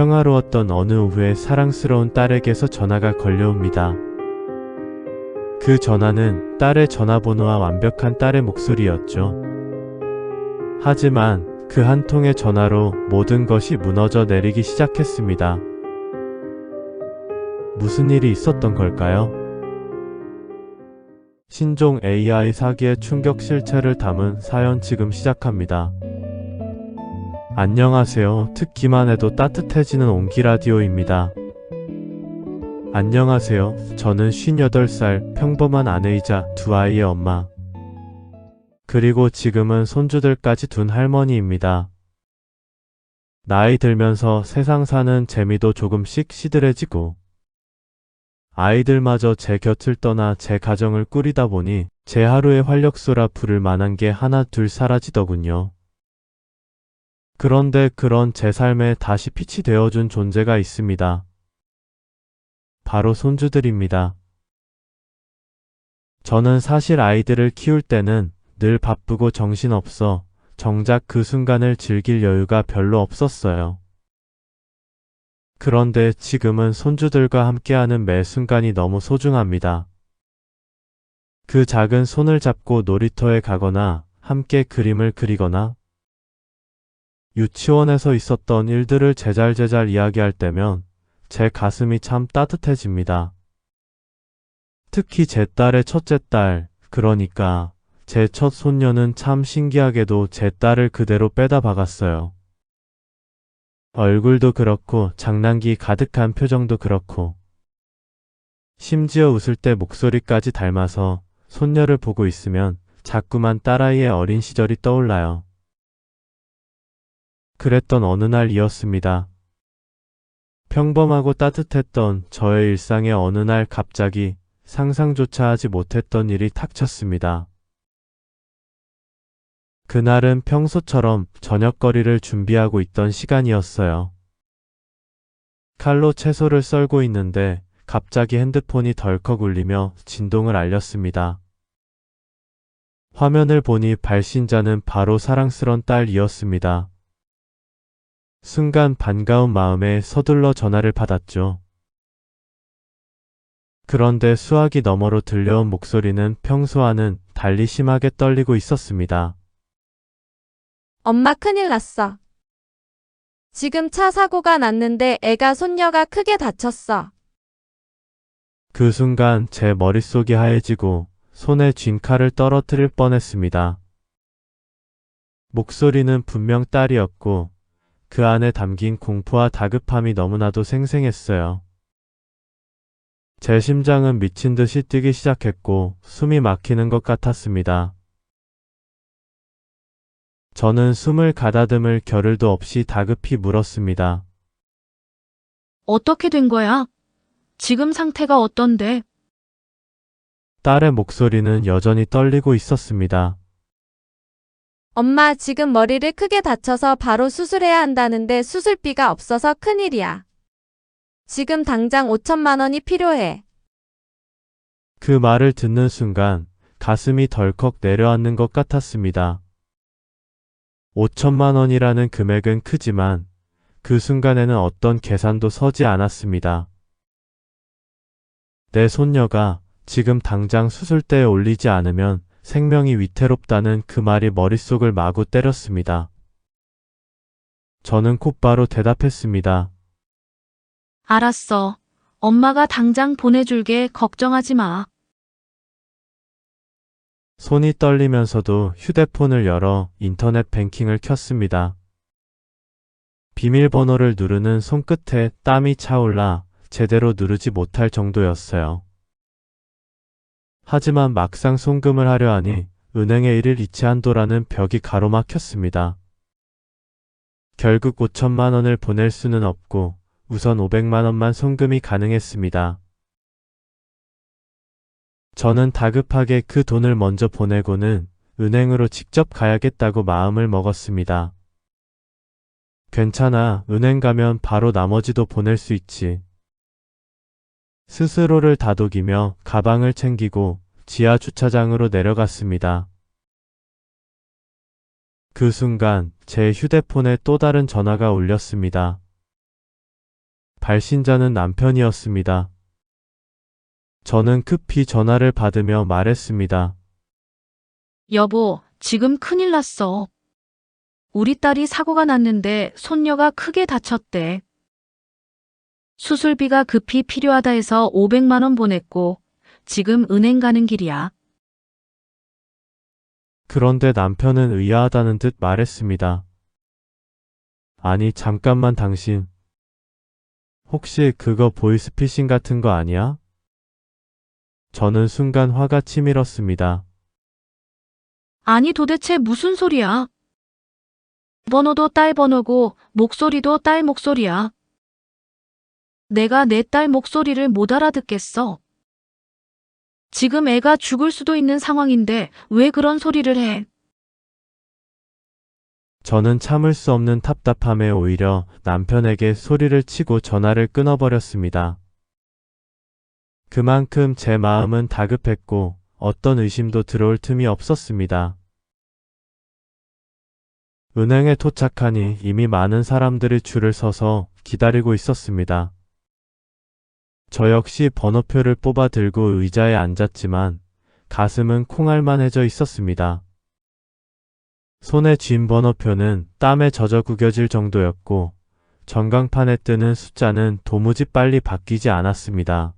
평화로웠던 어느 오후에 사랑스러운 딸에게서 전화가 걸려옵니다. 그 전화는 딸의 전화번호와 완벽한 딸의 목소리였죠. 하지만 그 한 통의 전화로 모든 것이 무너져 내리기 시작했습니다. 무슨 일이 있었던 걸까요? 신종 AI 사기의 충격 실체를 담은 사연 지금 시작합니다. 안녕하세요. 듣기만 해도 따뜻해지는 온기 라디오입니다. 안녕하세요. 저는 58살 평범한 아내이자 두 아이의 엄마. 그리고 지금은 손주들까지 둔 할머니입니다. 나이 들면서 세상 사는 재미도 조금씩 시들해지고, 아이들마저 제 곁을 떠나 제 가정을 꾸리다 보니 제 하루의 활력소라 부를 만한 게 하나 둘 사라지더군요. 그런데 그런 제 삶에 다시 빛이 되어준 존재가 있습니다. 바로 손주들입니다. 저는 사실 아이들을 키울 때는 늘 바쁘고 정신없어 정작 그 순간을 즐길 여유가 별로 없었어요. 그런데 지금은 손주들과 함께하는 매 순간이 너무 소중합니다. 그 작은 손을 잡고 놀이터에 가거나 함께 그림을 그리거나 유치원에서 있었던 일들을 제잘제잘 이야기할 때면 제 가슴이 참 따뜻해집니다. 특히 제 딸의 첫째 딸, 그러니까 제 첫 손녀는 참 신기하게도 제 딸을 그대로 빼다 박았어요. 얼굴도 그렇고 장난기 가득한 표정도 그렇고 심지어 웃을 때 목소리까지 닮아서 손녀를 보고 있으면 자꾸만 딸아이의 어린 시절이 떠올라요. 그랬던 어느 날이었습니다. 평범하고 따뜻했던 저의 일상에 어느 날 갑자기 상상조차 하지 못했던 일이 닥쳤습니다. 그날은 평소처럼 저녁거리를 준비하고 있던 시간이었어요. 칼로 채소를 썰고 있는데 갑자기 핸드폰이 덜컥 울리며 진동을 알렸습니다. 화면을 보니 발신자는 바로 사랑스런 딸이었습니다. 순간 반가운 마음에 서둘러 전화를 받았죠. 그런데 수화기 너머로 들려온 목소리는 평소와는 달리 심하게 떨리고 있었습니다. 엄마 큰일 났어. 지금 차 사고가 났는데 애가 손녀가 크게 다쳤어. 그 순간 제 머릿속이 하얘지고 손에 쥔 칼을 떨어뜨릴 뻔했습니다. 목소리는 분명 딸이었고 그 안에 담긴 공포와 다급함이 너무나도 생생했어요. 제 심장은 미친 듯이 뛰기 시작했고 숨이 막히는 것 같았습니다. 저는 숨을 가다듬을 겨를도 없이 다급히 물었습니다. 어떻게 된 거야? 지금 상태가 어떤데? 딸의 목소리는 여전히 떨리고 있었습니다. 엄마 지금 머리를 크게 다쳐서 바로 수술해야 한다는데 수술비가 없어서 큰일이야. 지금 당장 5천만 원이 필요해. 그 말을 듣는 순간 가슴이 덜컥 내려앉는 것 같았습니다. 5천만 원이라는 금액은 크지만 그 순간에는 어떤 계산도 서지 않았습니다. 내 손녀가 지금 당장 수술대에 올리지 않으면 생명이 위태롭다는 그 말이 머릿속을 마구 때렸습니다. 저는 곧바로 대답했습니다. 알았어. 엄마가 당장 보내줄게. 걱정하지 마. 손이 떨리면서도 휴대폰을 열어 인터넷 뱅킹을 켰습니다. 비밀번호를 누르는 손끝에 땀이 차올라 제대로 누르지 못할 정도였어요. 하지만 막상 송금을 하려 하니 은행에 일을 잃지 한도라는 벽이 가로막혔습니다. 결국 5천만 원을 보낼 수는 없고 우선 500만 원만 송금이 가능했습니다. 저는 다급하게 그 돈을 먼저 보내고는 은행으로 직접 가야겠다고 마음을 먹었습니다. 괜찮아, 은행 가면 바로 나머지도 보낼 수 있지. 스스로를 다독이며 가방을 챙기고 지하 주차장으로 내려갔습니다. 그 순간 제 휴대폰에 또 다른 전화가 울렸습니다. 발신자는 남편이었습니다. 저는 급히 전화를 받으며 말했습니다. 여보, 지금 큰일 났어. 우리 딸이 사고가 났는데 손녀가 크게 다쳤대. 수술비가 급히 필요하다 해서 500만 원 보냈고, 지금 은행 가는 길이야. 그런데 남편은 의아하다는 듯 말했습니다. 아니, 잠깐만 당신. 혹시 그거 보이스피싱 같은 거 아니야? 저는 순간 화가 치밀었습니다. 아니 도대체 무슨 소리야? 번호도 딸 번호고 목소리도 딸 목소리야. 내가 내 딸 목소리를 못 알아듣겠어. 지금 애가 죽을 수도 있는 상황인데 왜 그런 소리를 해? 저는 참을 수 없는 답답함에 오히려 남편에게 소리를 치고 전화를 끊어버렸습니다. 그만큼 제 마음은 다급했고 어떤 의심도 들어올 틈이 없었습니다. 은행에 도착하니 이미 많은 사람들이 줄을 서서 기다리고 있었습니다. 저 역시 번호표를 뽑아 들고 의자에 앉았지만 가슴은 콩알만해져 있었습니다. 손에 쥔 번호표는 땀에 젖어 구겨질 정도였고 전광판에 뜨는 숫자는 도무지 빨리 바뀌지 않았습니다.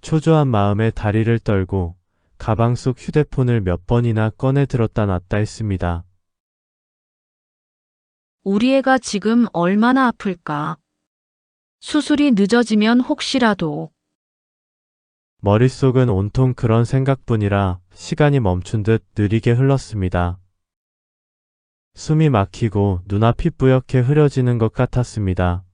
초조한 마음에 다리를 떨고 가방 속 휴대폰을 몇 번이나 꺼내 들었다 놨다 했습니다. 우리 애가 지금 얼마나 아플까? 수술이 늦어지면 혹시라도 머릿속은 온통 그런 생각뿐이라 시간이 멈춘 듯 느리게 흘렀습니다. 숨이 막히고 눈앞이 뿌옇게 흐려지는 것 같았습니다.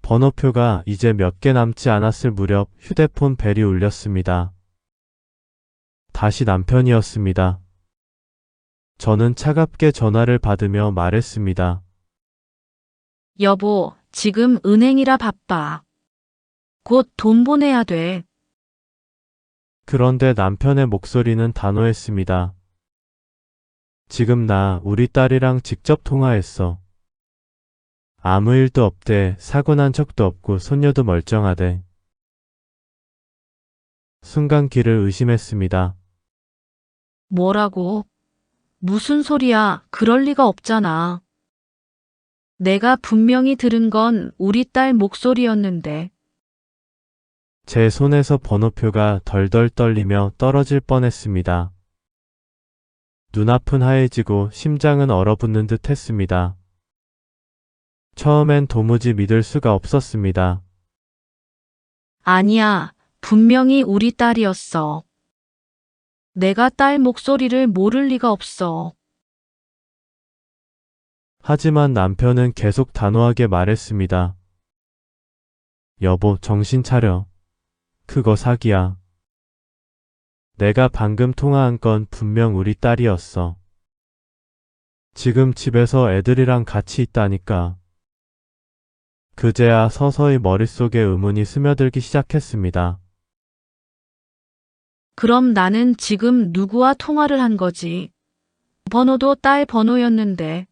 번호표가 이제 몇 개 남지 않았을 무렵 휴대폰 벨이 울렸습니다. 다시 남편이었습니다. 저는 차갑게 전화를 받으며 말했습니다. 여보, 지금 은행이라 바빠. 곧 돈 보내야 돼. 그런데 남편의 목소리는 단호했습니다. 지금 나 우리 딸이랑 직접 통화했어. 아무 일도 없대. 사고 난 적도 없고 손녀도 멀쩡하대. 순간 귀를 의심했습니다. 뭐라고? 무슨 소리야? 그럴 리가 없잖아. 내가 분명히 들은 건 우리 딸 목소리였는데. 제 손에서 번호표가 덜덜 떨리며 떨어질 뻔했습니다. 눈앞은 하얘지고 심장은 얼어붙는 듯 했습니다. 처음엔 도무지 믿을 수가 없었습니다. 아니야, 분명히 우리 딸이었어. 내가 딸 목소리를 모를 리가 없어. 하지만 남편은 계속 단호하게 말했습니다. 여보, 정신 차려. 그거 사기야. 내가 방금 통화한 건 분명 우리 딸이었어. 지금 집에서 애들이랑 같이 있다니까. 그제야 서서히 머릿속에 의문이 스며들기 시작했습니다. 그럼 나는 지금 누구와 통화를 한 거지? 번호도 딸 번호였는데.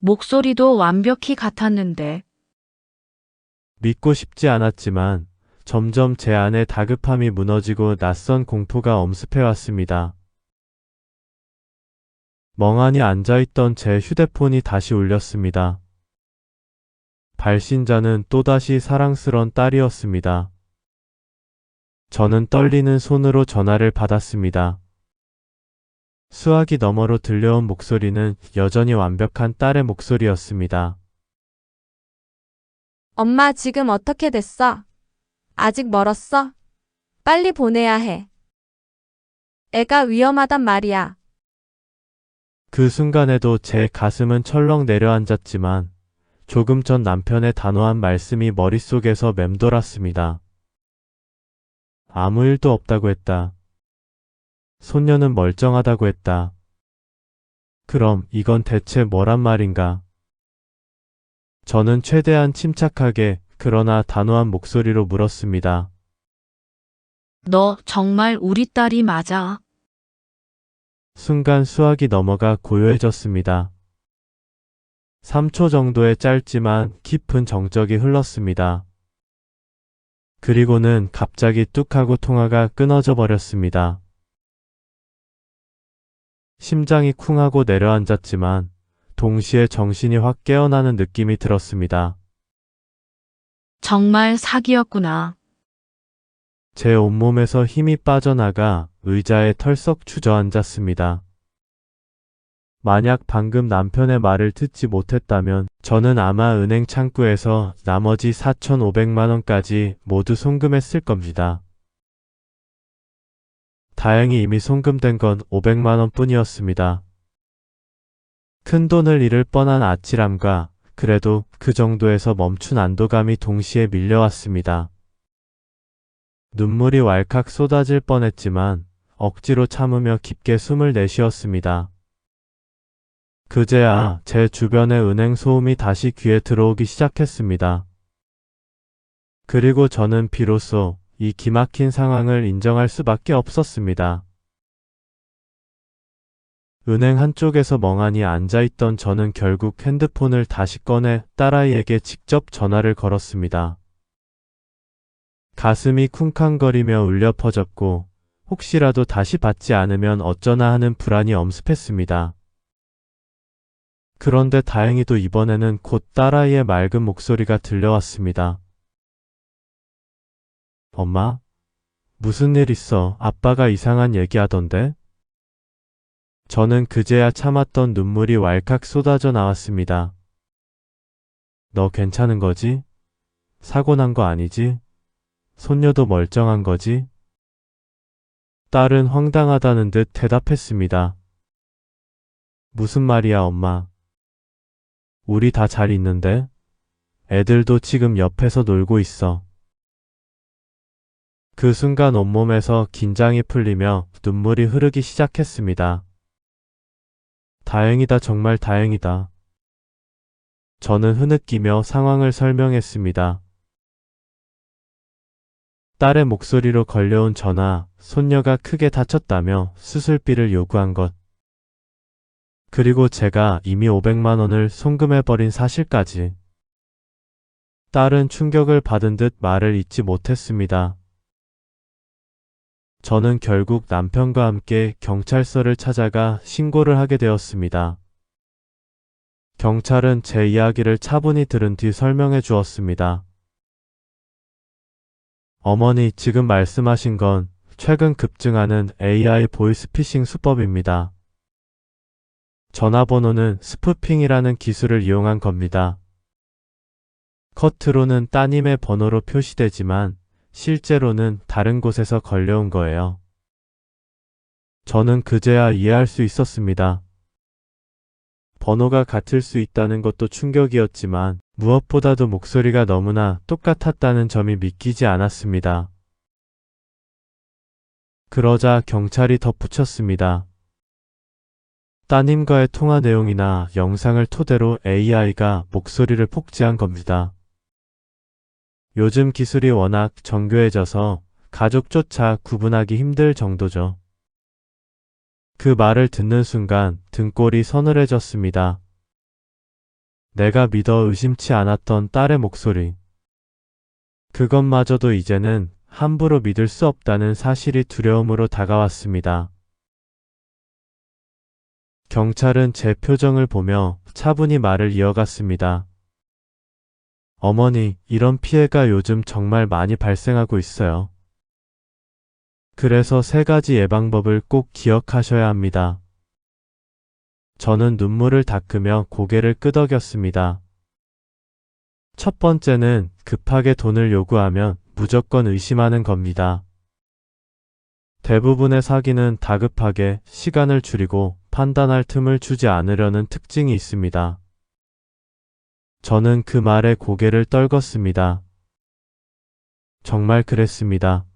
목소리도 완벽히 같았는데. 믿고 싶지 않았지만 점점 제 안의 다급함이 무너지고 낯선 공포가 엄습해왔습니다. 멍하니 앉아있던 제 휴대폰이 다시 울렸습니다. 발신자는 또다시 사랑스런 딸이었습니다. 저는 떨리는 손으로 전화를 받았습니다. 수화기 너머로 들려온 목소리는 여전히 완벽한 딸의 목소리였습니다. 엄마 지금 어떻게 됐어? 아직 멀었어? 빨리 보내야 해. 애가 위험하단 말이야. 그 순간에도 제 가슴은 철렁 내려앉았지만 조금 전 남편의 단호한 말씀이 머릿속에서 맴돌았습니다. 아무 일도 없다고 했다. 손녀는 멀쩡하다고 했다. 그럼 이건 대체 뭐란 말인가? 저는 최대한 침착하게 그러나 단호한 목소리로 물었습니다. 너 정말 우리 딸이 맞아. 순간 수학이 넘어가 고요해졌습니다. 3초 정도의 짧지만 깊은 정적이 흘렀습니다. 그리고는 갑자기 뚝 하고 통화가 끊어져 버렸습니다. 심장이 쿵 하고 내려앉았지만 동시에 정신이 확 깨어나는 느낌이 들었습니다. 정말 사기였구나. 제 온몸에서 힘이 빠져나가 의자에 털썩 주저앉았습니다. 만약 방금 남편의 말을 듣지 못했다면 저는 아마 은행 창구에서 나머지 4,500만 원까지 모두 송금했을 겁니다. 다행히 이미 송금된 건 500만 원 뿐이었습니다. 큰 돈을 잃을 뻔한 아찔함과 그래도 그 정도에서 멈춘 안도감이 동시에 밀려왔습니다. 눈물이 왈칵 쏟아질 뻔했지만 억지로 참으며 깊게 숨을 내쉬었습니다. 그제야 제 주변의 은행 소음이 다시 귀에 들어오기 시작했습니다. 그리고 저는 비로소 이 기막힌 상황을 인정할 수밖에 없었습니다. 은행 한쪽에서 멍하니 앉아있던 저는 결국 핸드폰을 다시 꺼내 딸아이에게 직접 전화를 걸었습니다. 가슴이 쿵쾅거리며 울려 퍼졌고 혹시라도 다시 받지 않으면 어쩌나 하는 불안이 엄습했습니다. 그런데 다행히도 이번에는 곧 딸아이의 맑은 목소리가 들려왔습니다. 엄마? 무슨 일 있어? 아빠가 이상한 얘기하던데? 저는 그제야 참았던 눈물이 왈칵 쏟아져 나왔습니다. 너 괜찮은 거지? 사고 난 거 아니지? 손녀도 멀쩡한 거지? 딸은 황당하다는 듯 대답했습니다. 무슨 말이야, 엄마? 우리 다 잘 있는데? 애들도 지금 옆에서 놀고 있어. 그 순간 온몸에서 긴장이 풀리며 눈물이 흐르기 시작했습니다. 다행이다, 정말 다행이다. 저는 흐느끼며 상황을 설명했습니다. 딸의 목소리로 걸려온 전화, 손녀가 크게 다쳤다며 수술비를 요구한 것. 그리고 제가 이미 500만 원을 송금해버린 사실까지. 딸은 충격을 받은 듯 말을 잇지 못했습니다. 저는 결국 남편과 함께 경찰서를 찾아가 신고를 하게 되었습니다. 경찰은 제 이야기를 차분히 들은 뒤 설명해 주었습니다. 어머니, 지금 말씀하신 건 최근 급증하는 AI 보이스피싱 수법입니다. 전화번호는 스푸핑이라는 기술을 이용한 겁니다. 겉으로는 따님의 번호로 표시되지만 실제로는 다른 곳에서 걸려온 거예요. 저는 그제야 이해할 수 있었습니다. 번호가 같을 수 있다는 것도 충격이었지만 무엇보다도 목소리가 너무나 똑같았다는 점이 믿기지 않았습니다. 그러자 경찰이 덧붙였습니다. 따님과의 통화 내용이나 영상을 토대로 AI가 목소리를 폭지한 겁니다. 요즘 기술이 워낙 정교해져서 가족조차 구분하기 힘들 정도죠. 그 말을 듣는 순간 등골이 서늘해졌습니다. 내가 믿어 의심치 않았던 딸의 목소리. 그것마저도 이제는 함부로 믿을 수 없다는 사실이 두려움으로 다가왔습니다. 경찰은 제 표정을 보며 차분히 말을 이어갔습니다. 어머니, 이런 피해가 요즘 정말 많이 발생하고 있어요. 그래서 세 가지 예방법을 꼭 기억하셔야 합니다. 저는 눈물을 닦으며 고개를 끄덕였습니다. 첫 번째는 급하게 돈을 요구하면 무조건 의심하는 겁니다. 대부분의 사기는 다급하게 시간을 줄이고 판단할 틈을 주지 않으려는 특징이 있습니다. 저는 그 말에 고개를 떨궜습니다. 정말 그랬습니다.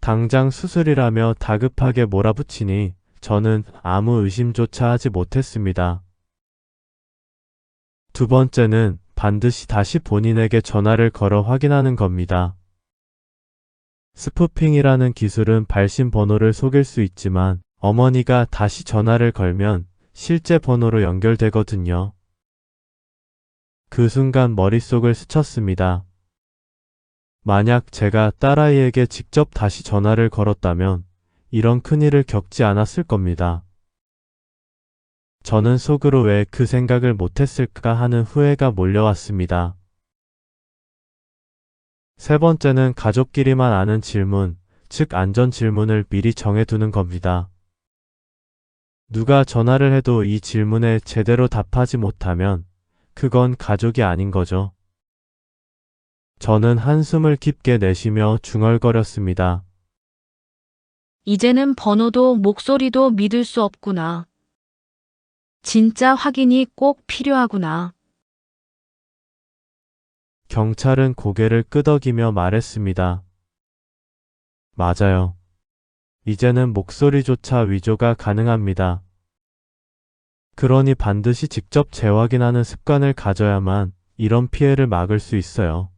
당장 수술이라며 다급하게 몰아붙이니 저는 아무 의심조차 하지 못했습니다. 두 번째는 반드시 다시 본인에게 전화를 걸어 확인하는 겁니다. 스푸핑이라는 기술은 발신 번호를 속일 수 있지만 어머니가 다시 전화를 걸면 실제 번호로 연결되거든요. 그 순간 머릿속을 스쳤습니다. 만약 제가 딸아이에게 직접 다시 전화를 걸었다면 이런 큰일을 겪지 않았을 겁니다. 저는 속으로 왜 그 생각을 못했을까 하는 후회가 몰려왔습니다. 세 번째는 가족끼리만 아는 질문, 즉 안전 질문을 미리 정해두는 겁니다. 누가 전화를 해도 이 질문에 제대로 답하지 못하면 그건 가족이 아닌 거죠. 저는 한숨을 깊게 내쉬며 중얼거렸습니다. 이제는 번호도 목소리도 믿을 수 없구나. 진짜 확인이 꼭 필요하구나. 경찰은 고개를 끄덕이며 말했습니다. 맞아요. 이제는 목소리조차 위조가 가능합니다. 그러니 반드시 직접 재확인하는 습관을 가져야만 이런 피해를 막을 수 있어요.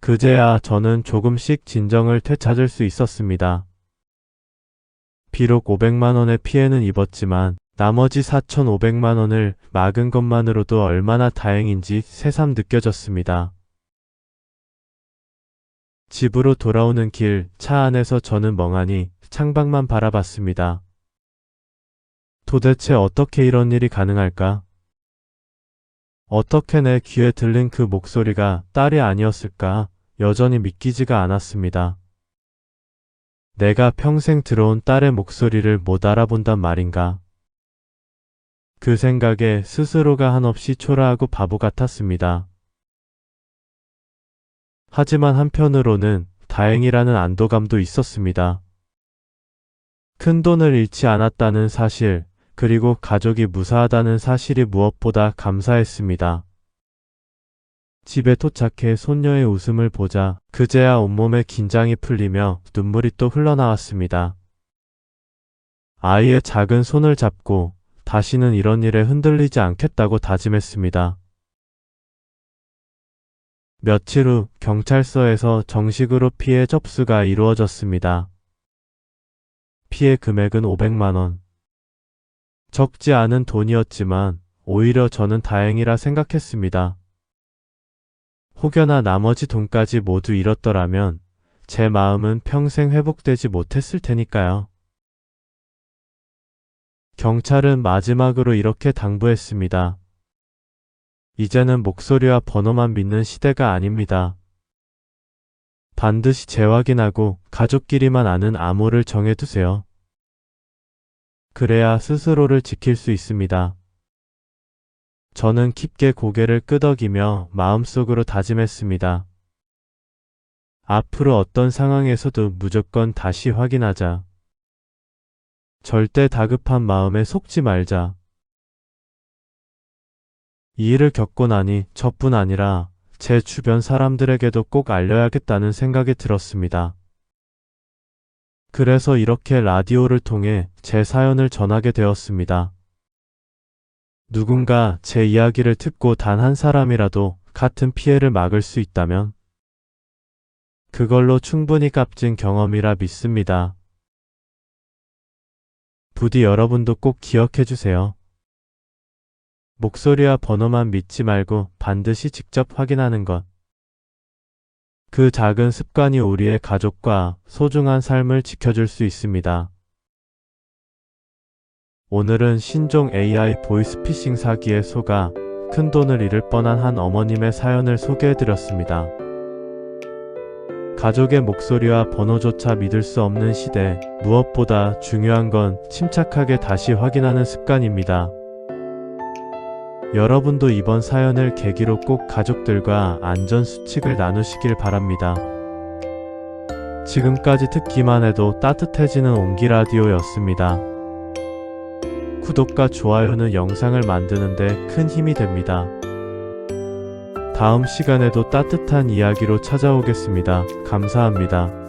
그제야 저는 조금씩 진정을 되찾을 수 있었습니다. 비록 500만 원의 피해는 입었지만 나머지 4,500만 원을 막은 것만으로도 얼마나 다행인지 새삼 느껴졌습니다. 집으로 돌아오는 길 차 안에서 저는 멍하니 창밖만 바라봤습니다. 도대체 어떻게 이런 일이 가능할까? 어떻게 내 귀에 들린 그 목소리가 딸이 아니었을까? 여전히 믿기지가 않았습니다. 내가 평생 들어온 딸의 목소리를 못 알아본단 말인가? 그 생각에 스스로가 한없이 초라하고 바보 같았습니다. 하지만 한편으로는 다행이라는 안도감도 있었습니다. 큰 돈을 잃지 않았다는 사실, 그리고 가족이 무사하다는 사실이 무엇보다 감사했습니다. 집에 도착해 손녀의 웃음을 보자 그제야 온몸에 긴장이 풀리며 눈물이 또 흘러나왔습니다. 아이의 작은 손을 잡고 다시는 이런 일에 흔들리지 않겠다고 다짐했습니다. 며칠 후 경찰서에서 정식으로 피해 접수가 이루어졌습니다. 피해 금액은 500만원. 적지 않은 돈이었지만 오히려 저는 다행이라 생각했습니다. 혹여나 나머지 돈까지 모두 잃었더라면 제 마음은 평생 회복되지 못했을 테니까요. 경찰은 마지막으로 이렇게 당부했습니다. 이제는 목소리와 번호만 믿는 시대가 아닙니다. 반드시 재확인하고 가족끼리만 아는 암호를 정해두세요. 그래야 스스로를 지킬 수 있습니다. 저는 깊게 고개를 끄덕이며 마음속으로 다짐했습니다. 앞으로 어떤 상황에서도 무조건 다시 확인하자. 절대 다급한 마음에 속지 말자. 이 일을 겪고 나니 저뿐 아니라 제 주변 사람들에게도 꼭 알려야겠다는 생각이 들었습니다. 그래서 이렇게 라디오를 통해 제 사연을 전하게 되었습니다. 누군가 제 이야기를 듣고 단 한 사람이라도 같은 피해를 막을 수 있다면 그걸로 충분히 값진 경험이라 믿습니다. 부디 여러분도 꼭 기억해 주세요. 목소리와 번호만 믿지 말고 반드시 직접 확인하는 것. 그 작은 습관이 우리의 가족과 소중한 삶을 지켜줄 수 있습니다. 오늘은 신종 AI 보이스피싱 사기에 속아 큰 돈을 잃을 뻔한 한 어머님의 사연을 소개해드렸습니다. 가족의 목소리와 번호조차 믿을 수 없는 시대, 무엇보다 중요한 건 침착하게 다시 확인하는 습관입니다. 여러분도 이번 사연을 계기로 꼭 가족들과 안전 수칙을 나누시길 바랍니다. 지금까지 듣기만 해도 따뜻해지는 온기 라디오였습니다. 구독과 좋아요는 영상을 만드는데 큰 힘이 됩니다. 다음 시간에도 따뜻한 이야기로 찾아오겠습니다. 감사합니다.